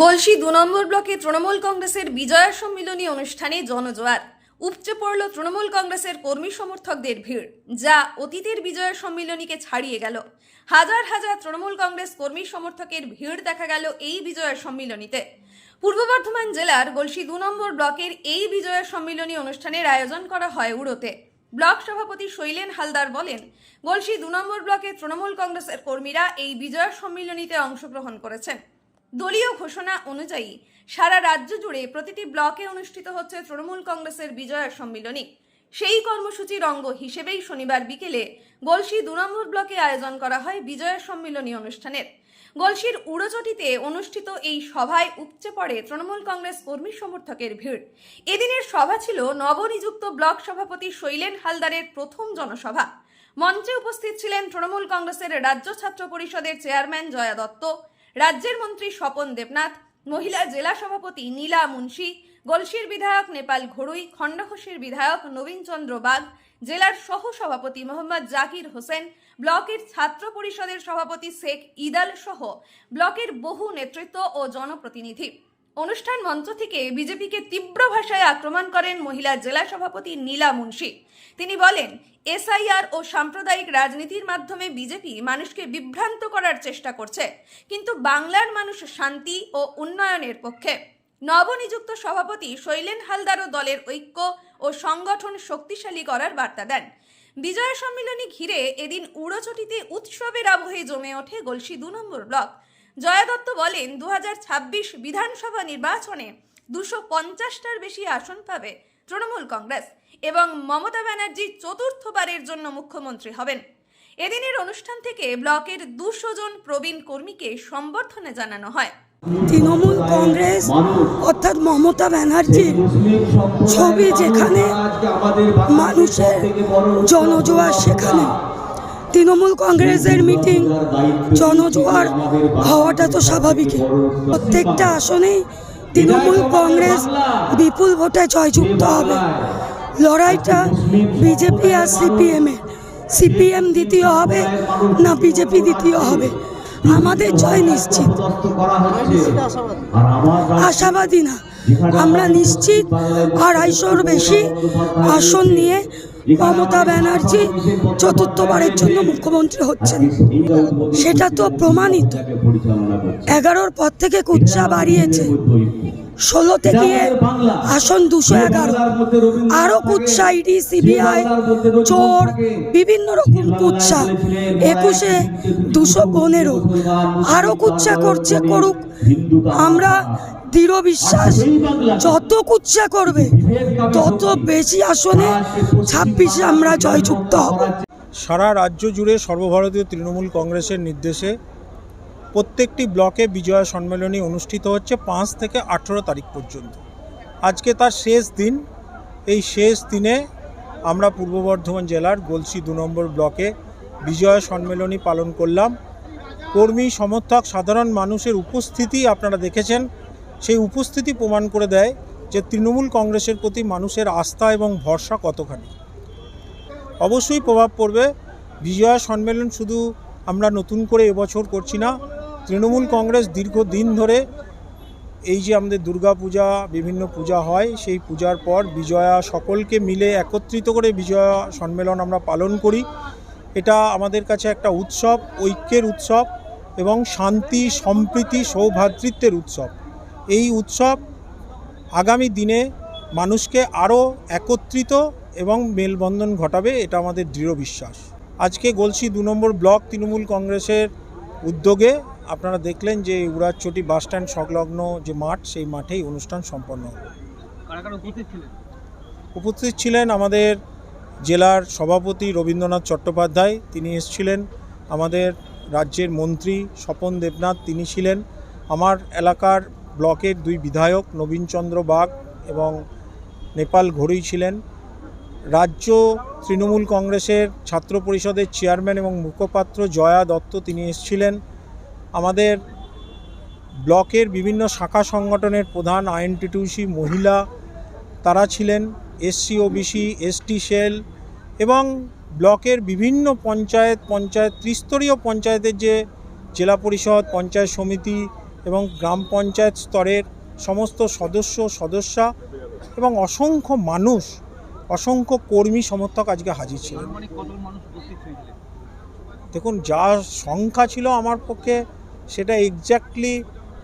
গলসি দু নম্বর ব্লকে তৃণমূল কংগ্রেসের বিজয়া সম্মিলনী অনুষ্ঠানে জনজোয়ার। উপচে পড়ল তৃণমূল কংগ্রেসের কর্মী সমর্থকদের ভিড়, যা অতীতের বিজয়া সম্মিলনীকে ছাড়িয়ে গেল। হাজার হাজার তৃণমূল কংগ্রেস কর্মী সমর্থকের ভিড় দেখা গেল এই বিজয়া সম্মিলনীতে। পূর্ব বর্ধমান জেলার গলসি দু নম্বর ব্লকের এই বিজয়া সম্মিলনী অনুষ্ঠানের আয়োজন করা হয় উড়োতে। ব্লক সভাপতি শৈলেন হালদার বলেন, গলসি দু নম্বর ব্লকে তৃণমূল কংগ্রেসের কর্মীরা এই বিজয়া সম্মিলনীতে অংশগ্রহণ করেছেন। দলীয় ঘোষণা অনুযায়ী সারা রাজ্য জুড়ে প্রতিটি ব্লকে অনুষ্ঠিত হচ্ছে তৃণমূল কংগ্রেসের বিজয়া সম্মিলনী। সেই কর্মসূচির অঙ্গ হিসেবেই শনিবার বিকেলে গলসি দু নম্বর ব্লকে আয়োজন করা হয় বিজয়া সম্মিলনী অনুষ্ঠানের। গলসির উড়োচটিতে অনুষ্ঠিত এই সভায় উপচে পড়ে তৃণমূল কংগ্রেস কর্মী সমর্থকের ভিড়। এদিনের সভা ছিল নবনিযুক্ত ব্লক সভাপতি শৈলেন হালদারের প্রথম জনসভা। মঞ্চে উপস্থিত ছিলেন তৃণমূল কংগ্রেসের রাজ্য ছাত্র পরিষদের চেয়ারম্যান জয়া দত্ত রাজ্যের মন্ত্রী স্বপন দেবনাথ, মহিলা জেলা সভাপতি নীলা মুন্সি, গলসির বিধায়ক নেপাল ঘড়ুই খণ্ডঘোষের বিধায়ক নবীন চন্দ্র বাগ, জেলার সহ সভাপতি মোহাম্মদ জাকির হোসেন, ব্লকের ছাত্র পরিষদের সভাপতি শেখ ইদাল সহ ব্লকের বহু নেতৃত্ব ও জনপ্রতিনিধি। অনুষ্ঠান মঞ্চ থেকে বিজেপিকে তীব্র ভাষায় আক্রমণ করেন মহিলা জেলা সভাপতি নীলা মুন্সি। তিনি বলেন, এসআইআর ও সাম্প্রদায়িক রাজনীতির মাধ্যমে বিজেপি মানুষকে বিভ্রান্ত করার চেষ্টা করছে, কিন্তু বাংলার মানুষ শান্তি ও উন্নয়নের পক্ষে। নবনিযুক্ত সভাপতি শৈলেন হালদারও দলের ঐক্য ও সংগঠন শক্তিশালী করার বার্তা দেন। বিজয় সম্মিলনী ঘিরে এদিন উড়োচটিতে উৎসবের আবহে জমে ওঠে গলসি দু নম্বর ব্লক। জয়া দত্ত বলেন, দুহাজার ছাব্বিশ বিধানসভা নির্বাচনে দুশো পঞ্চাশটার বেশি আসন পাবে তৃণমূল কংগ্রেস এবং মমতা ব্যানার্জি চতুর্থবারের জন্য মুখ্যমন্ত্রী হবেন। এদিনের অনুষ্ঠান থেকে ব্লকের দুশো জন প্রবীণ কর্মীকে সম্বর্ধনা জানানো হয়। তৃণমূল কংগ্রেস অর্থাৎ মমতা ব্যানার্জির ছবি যেখানে মানুষের জনজোয়ার সেখানে। তৃণমূল কংগ্রেসের মিটিং জনজোয়ার হওয়াটা তো স্বাভাবিকই। প্রত্যেকটা আসনেই তৃণমূল কংগ্রেস বিপুল ভোটে জয়যুক্ত হবে। লড়াইটা বিজেপি আর সিপিএমের সিপিএম দ্বিতীয় হবে না বিজেপি দ্বিতীয় হবে। আমাদের জয় নিশ্চিত। আশাবাদী না। আমরা নিশ্চিত আড়াইশোর বেশি আসন নিয়ে মমতা ব্যানার্জি চতুর্থবারের জন্য মুখ্যমন্ত্রী হচ্ছেন। সেটা তো প্রমাণিত। এগারোর পর থেকে কুচ্চা বাড়িয়েছে। ষোলোতে গিয়ে আসন দুশো এগারো। আরও কুচ্ছা ইডি সিবিআই চোর বিভিন্ন রকম কুচ্ছা একুশে দুশো পনেরো। আরও কুচ্ছা করছে করুক। আমরা দৃঢ় বিশ্বাস যত কুৎসা করবে তত বেশি আসনে ছাব্বিশে আমরা জয়যুক্ত হব। সারা রাজ্য জুড়ে সর্বভারতীয় তৃণমূল কংগ্রেসের নির্দেশে প্রত্যেকটি ব্লকে বিজয়া সম্মেলনী অনুষ্ঠিত হচ্ছে পাঁচ থেকে আঠেরো তারিখ পর্যন্ত। আজকে তার শেষ দিন। এই শেষ দিনে আমরা পূর্ব বর্ধমান জেলার গলসি দু নম্বর ব্লকে বিজয়া সম্মেলনী পালন করলাম। কর্মী, সমর্থক, সাধারণ মানুষের উপস্থিতি আপনারা দেখেছেন। সেই উপস্থিতি প্রমাণ করে দেয় যে তৃণমূল কংগ্রেসের প্রতি মানুষের আস্থা এবং ভরসা কতখানি। অবশ্যই প্রভাব পড়বে। বিজয়া সম্মেলন শুধু আমরা নতুন করে এবছর করছি না তৃণমূল কংগ্রেস দীর্ঘদিন ধরে এই যে আমাদের দুর্গা পূজা বিভিন্ন পূজা হয়, সেই পূজার পর বিজয়া সকলকে মিলে একত্রিত করে বিজয়া সম্মেলন আমরা পালন করি। এটা আমাদের কাছে একটা উৎসব, ঐক্যের উৎসব এবং শান্তি, সম্প্রীতি সৌভ্রাতৃত্বের উৎসব। এই উৎসব আগামী দিনে মানুষকে আরও একত্রিত এবং মেলবন্ধন ঘটাবে, এটা আমাদের দৃঢ় বিশ্বাস। আজকে গলসি দু নম্বর ব্লক তৃণমূল কংগ্রেসের উদ্যোগে আপনারা দেখলেন যে উড়ারচটি বাসস্ট্যান্ড সংলগ্ন যে মাঠ সেই মাঠেই অনুষ্ঠান সম্পন্ন। উপস্থিত ছিলেন? আমাদের জেলার সভাপতি রবীন্দ্রনাথ চট্টোপাধ্যায় তিনি এসেছিলেন। আমাদের রাজ্যের মন্ত্রী স্বপন দেবনাথ তিনি ছিলেন। আমার এলাকার ব্লকের দুই বিধায়ক নবীনচন্দ্র বাগ এবং নেপাল ঘড়ুই ছিলেন। রাজ্য তৃণমূল কংগ্রেসের ছাত্র পরিষদের চেয়ারম্যান এবং মুখপাত্র জয়া দত্ত তিনি এসেছিলেন। আমাদের ব্লকের বিভিন্ন শাখা সংগঠনের প্রধান আইএনটিটিউসি মহিলা তারা ছিলেন এসসি ওবিসি এসটি সেল এবং ব্লকের বিভিন্ন পঞ্চায়েত পঞ্চায়েত ত্রিস্তরীয় পঞ্চায়েতের যে জেলা পরিষদ পঞ্চায়েত সমিতি এবং গ্রাম পঞ্চায়েত স্তরের সমস্ত সদস্য সদস্যা এবং অসংখ্য মানুষ অসংখ্য কর্মী সমর্থক আজকে হাজির ছিলেন। হয়েছিলেন? দেখুন যা সংখ্যা ছিল আমার পক্ষে সেটা এক্স্যাক্টলি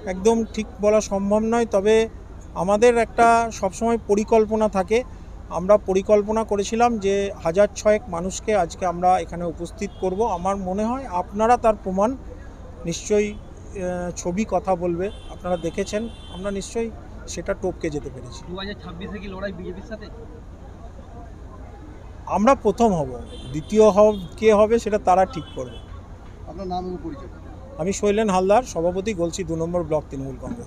একদম ঠিক বলা সম্ভব নয় তবে আমাদের একটা সবসময় পরিকল্পনা থাকে। আমরা পরিকল্পনা করেছিলাম যে হাজার ছয়েক মানুষকে আজকে আমরা এখানে উপস্থিত করব। আমার মনে হয় আপনারা তার প্রমাণ নিশ্চয়ই ছবি কথা বলবে। আপনারা দেখেছেন আমরা নিশ্চয়ই সেটা টপকে যেতে পেরেছি। দু হাজার ছাব্বিশে কি লড়াই বিজেপির সাথে? আমরা প্রথম হব দ্বিতীয় হব কে হবে সেটা তারা ঠিক করবে। আপনার নাম এবং পরিচয়। আমি শৈলেন হালদার সভাপতি বলছি দু নম্বর ব্লক তৃণমূল কংগ্রেস।